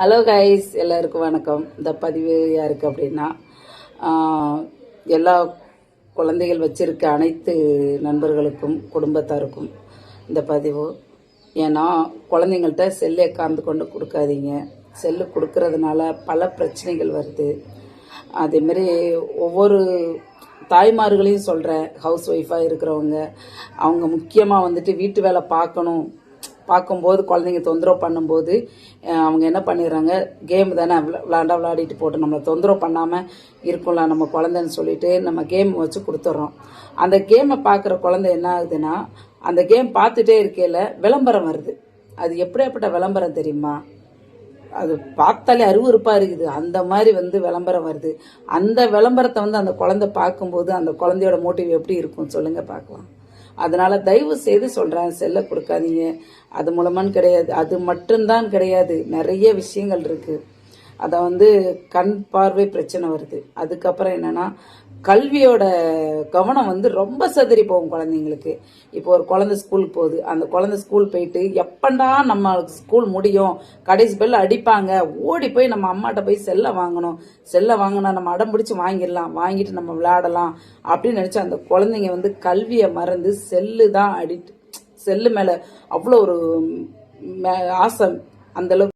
Hello guys எல்லாருக்கும் வணக்கம். இந்த பதிவு யாருக்கு அப்படின்னா எல்லா குழந்தைகள் வச்சிருக்க அனைத்து நண்பர்களுக்கும் குடும்பத்தாருக்கும் இந்த பதிவு. ஏன்னா குழந்தைங்கள்ட்ட செல்லை காந்து கொண்டு கொடுக்காதீங்க. செல்லு கொடுக்கறதுனால பல பிரச்சனைகள் வருது. அதேமாரி ஒவ்வொரு தாய்மார்களையும் சொல்கிறேன் ஹவுஸ் ஒய்ஃபாக இருக்கிறவங்க அவங்க முக்கியமாக வந்துட்டு வீட்டு வேலை பார்க்கணும். பார்க்கும்போது குழந்தைங்க தொந்தரவு பண்ணும்போது அவங்க என்ன பண்ணிடுறாங்க கேம் தானே விளாண்டா விளையாடிட்டு போட்டு நம்மளை தொந்தரவு பண்ணாமல் இருக்கும்ல நம்ம குழந்தைன்னு சொல்லிட்டு நம்ம கேம் வச்சு கொடுத்துட்றோம். அந்த கேமை பார்க்குற குழந்தை என்ன ஆகுதுன்னா அந்த கேம் பார்த்துட்டே இருக்கையில் விளம்பரம் வருது. அது எப்படியாப்பட்ட விளம்பரம் தெரியுமா? அது பார்த்தாலே அருவருப்பா இருக்குது. அந்த மாதிரி வந்து விளம்பரம் வருது. அந்த விளம்பரத்தை வந்து அந்த குழந்தை பார்க்கும்போது அந்த குழந்தையோட மோட்டிவ் எப்படி இருக்கும் சொல்லுங்கள் பார்க்கலாம். அதனால தயவு செய்து சொல்றேன் செல்ல கொடுக்காதீங்க. அது மூலமான்னு கிடையாது. அது மட்டும்தான் கிடையாது. நிறைய விஷயங்கள் இருக்கு. அதை வந்து கண் பார்வை பிரச்சனை வருது. அதுக்கப்புறம் என்னன்னா கல்வியோட கவனம் வந்து ரொம்ப சதுரி போகும் குழந்தைங்களுக்கு. இப்போ ஒரு குழந்தை ஸ்கூலுக்கு போகுது. அந்த குழந்தை ஸ்கூல் போயிட்டு எப்பண்டா நம்ம ஸ்கூல் முடியும்? கடைசி பெல் அடிப்பாங்க. ஓடி போய் நம்ம அம்மாட்ட போய் செல்லை வாங்கணும். செல்லை வாங்கினா நம்ம அடம் பிடிச்சி வாங்கிடலாம். வாங்கிட்டு நம்ம விளையாடலாம். அப்படின்னு நினச்சி அந்த குழந்தைங்க வந்து கல்வியை மறந்து செல்லு தான் அடிக்ட் செல்லு மேலே அவ்வளோ ஒரு ஆசை அந்த அளவுக்கு